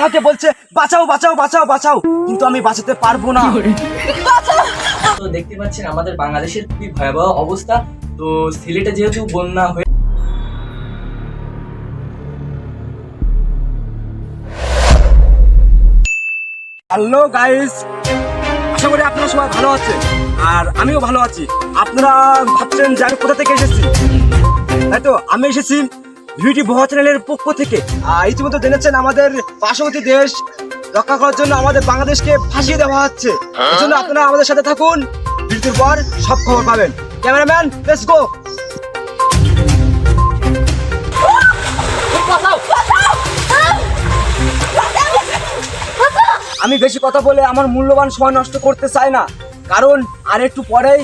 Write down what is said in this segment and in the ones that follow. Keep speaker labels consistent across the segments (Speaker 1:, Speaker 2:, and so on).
Speaker 1: আমাকে বলছে বাঁচাও বাঁচাও বাঁচাও বাঁচাও। কিন্তু আমি বাঁচাতে পারব না।
Speaker 2: তো দেখতে পাচ্ছেন আমাদের বাংলাদেশের খুবই ভয়াবহ অবস্থা। তো সিলেটে যেহেতু বন্যা হয়ে
Speaker 1: হ্যালো গাইস আশা করি আপনারা সবাই ভালো আছে আর আমিও ভালো আছি। আপনারা ভাবছেন যে আমি কোথা থেকে এসেছি? তাই তো আমি এসেছি ভিউটি ভুয়া চ্যানেলের পক্ষ থেকে আর ইতিমধ্যে জেনেছেন আমাদের পার্শ্ববর্তী দেশ রক্ষা করার জন্য আমাদের বাংলাদেশকে ফাঁসিয়ে দেওয়া হচ্ছে। জন্য আপনারা আমাদের সাথে থাকুন ভিডিওর পর সব খবর পাবেন। ক্যামেরাম্যান লেটস গো আমি বেশি কথা বলে আমার মূল্যবান সময় নষ্ট করতে চাই না। কারণ আর একটু পরেই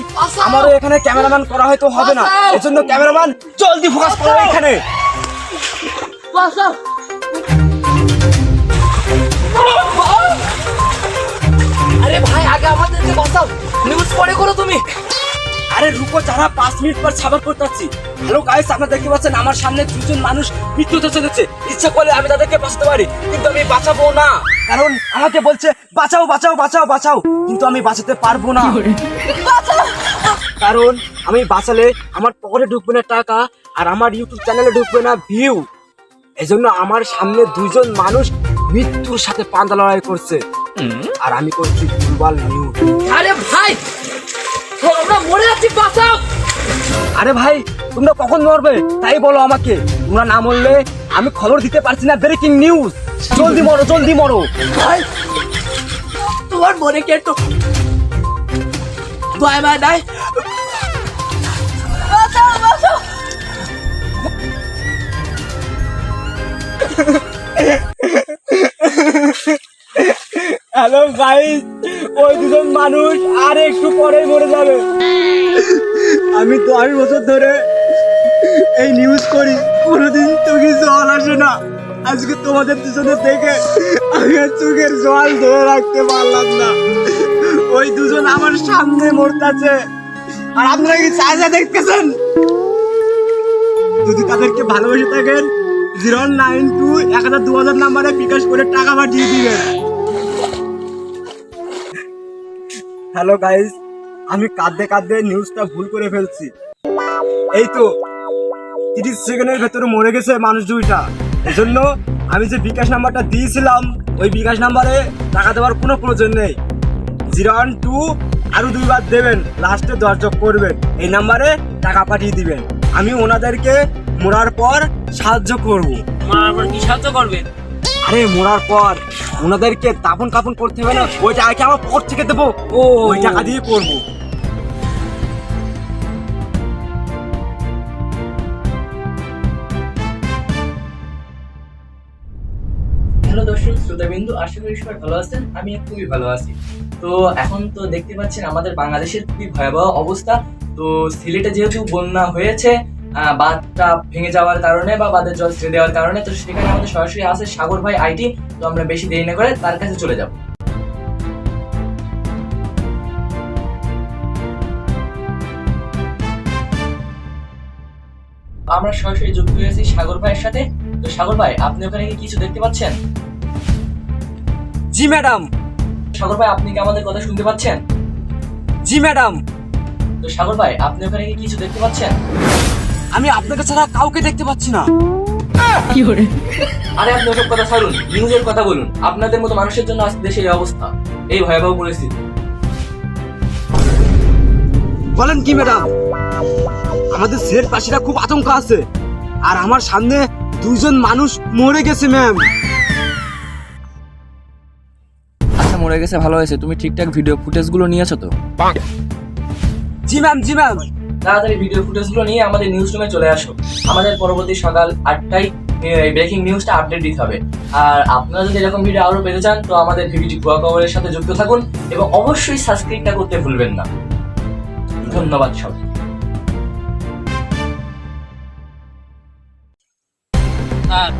Speaker 1: আমারও এখানে ক্যামেরাম্যান করা হয়তো হবে না। এজন্য ক্যামেরাম্যান জলদি ফোকাস করো এখানে।
Speaker 2: আরে ভাই আগে আমাদেরকে বাঁচাও। নিউজ পরে করো তুমি।
Speaker 1: আরে রুকো যারা পাঁচ মিনিট পর সাবার করতে যাচ্ছি হ্যালো গাইস আপনারা দেখতে পাচ্ছেন আমার সামনে দুজন মানুষ মৃত্যু হতে চলেছে। ইচ্ছা করলে আমি তাদেরকে বাঁচাতে পারি কিন্তু আমি বাঁচাবো না। কারণ আমাকে বলছে বাঁচাও বাঁচাও বাঁচাও বাঁচাও কিন্তু আমি বাঁচাতে পারব না। কারণ আমি বাঁচালে আমার পকেটে ঢুকবে না টাকা আর আমার ইউটিউব চ্যানেলে ঢুকবে না ভিউ এজন্য আমার সামনে দুইজন মানুষ মৃত্যুর সাথে পান্দা লড়াই করছে। আর আমি করছি ফুটবল নিউজ
Speaker 2: আরে ভাই! মরে যাচ্ছি বাঁচাও।
Speaker 1: আরে ভাই তোমরা কখন মরবে? তাই বলো আমাকে। তোমরা না মরলে আমি খবর দিতে পারছি না ব্রেকিং নিউজ জলদি মরো জলদি মরো।
Speaker 2: ভাই তোমার মনে কি দয়া মায়া নাই?
Speaker 1: হ্যালো গাইস ওই দুজন মানুষ আর একটু পরেই মরে যাবে। আমি দশ বছর ধরে এই নিউজ করি, কোনোদিন চোখে জল আসে না। আজকে তোমাদের দুজনে দেখে আমি চোখের জল ধরে রাখতে পারলাম না। ওই দুজন আমার সামনে মরতাছে। আর আপনারা কি চাষা দেখতেছেন? যদি তাদেরকে ভালোবেসে থাকেন জিরো নাইন টু এক হাজার দু হাজার নাম্বারে বিকাশ করে টাকা পাঠিয়ে দিবেন। হ্যালো গাইস আমি কাঁদতে কাঁদতে নিউজটা ভুল করে ফেলছি। এই তো তিরিশ সেকেন্ডের ভেতরে মরে গেছে মানুষ দুইটা। এজন্য আমি যে বিকাশ নাম্বারটা দিয়েছিলাম ওই বিকাশ নাম্বারে টাকা দেওয়ার কোনো প্রয়োজন নেই। জিরো ওয়ান টু আরও দুইবার দেবেন লাস্টে যোগ করবেন। এই নাম্বারে টাকা পাঠিয়ে দিবেন। আমি ওনাদেরকে মরার পর সাহায্য করব।
Speaker 2: মারার পর কি সাহায্য করবে
Speaker 1: আরে মরার পর। ওনাদেরকে দাপন কাপন করতে হবে না। ওই টাকা আমার পকেট থেকে দেবো। ও। ওই টাকা দিয়ে করব।
Speaker 2: হ্যালো দর্শক শ্রোতাবিন্দু আশা করি সবাই ভালো আছেন। আমি খুবই ভালো আছি। তো এখন তো দেখতে পাচ্ছেন আমাদের বাংলাদেশের খুবই ভয়াবহ অবস্থা। তো সিলেটে যেহেতু বন্যা হয়েছে বাঁধটা ভেঙে যাওয়ার কারণে বা বাঁধের জল ছেড়ে দেওয়ার কারণে। তো সেখানে আমাদের সরাসরি আছে সাগর ভাই আইটি। তো আমরা বেশি দেরি না করে তার কাছে চলে যাব। আমরা সরাসরি যুক্ত হয়েছি সাগর ভাইয়ের সাথে। তো সাগর ভাই আপনি ওখানে কি কিছু দেখতে পাচ্ছেন?
Speaker 1: জি ম্যাডাম।
Speaker 2: সাগর ভাই আপনি কি আমাদের কথা শুনতে পাচ্ছেন?
Speaker 1: জি ম্যাডাম।
Speaker 2: তো সাগর ভাই আপনি ওখানে কি কিছু দেখতে পাচ্ছেন?
Speaker 1: আমি আপনাকে ছাড়া কাউকে দেখতে পাচ্ছি না।
Speaker 2: আরে আপনি ওসব কথা ছাড়ুন নিউজের কথা বলুন। আপনাদের মতো মানুষের জন্য আজ দেশের এই অবস্থা। এই ভয়াবহ পরিস্থিতি।
Speaker 1: বলেন কি ম্যাডাম আমাদের সিলেটবাসীরা খুব আতঙ্ক আছে আর আমার সামনে দুইজন মানুষ মরে গেছে ম্যাম
Speaker 2: আচ্ছা মরে গেছে ভালো হয়েছে। তুমি ঠিকঠাক ভিডিও ফুটেজগুলো নিয়েছো তো?
Speaker 1: জি ম্যাম জি ম্যাম
Speaker 2: তাড়াতাড়ি ভিডিও ফুটেজগুলো নিয়ে আমাদের নিউজ রুমে চলে আসো। আমাদের পরবর্তী সকাল আটটায় ব্রেকিং নিউজটা আপডেট দিতে হবে। আর আপনারা যদি এরকম ভিডিও আরও পেতে চান তো আমাদের ভিডিওটি গোয়া খবরের সাথে যুক্ত থাকুন এবং অবশ্যই সাবস্ক্রাইবটা করতে ভুলবেন না। ধন্যবাদ সবাই।
Speaker 3: স্যার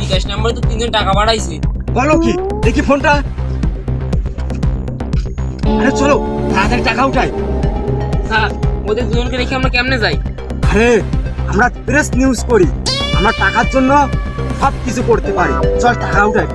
Speaker 3: বিকাশ নাম্বারে তো তিনজন টাকা পাঠাইছে।
Speaker 1: বলো কি? দেখি ফোনটা। আরে চলো তাড়াতাড়ি টাকা উঠাই।
Speaker 3: স্যার ওদের দুজনকে রেখে আমরা কেমনে যাই?
Speaker 1: আরে, আমরা প্রেস নিউজ করি। আমরা টাকার জন্য সব কিছু করতে পারি। চল, টাকা উঠাই।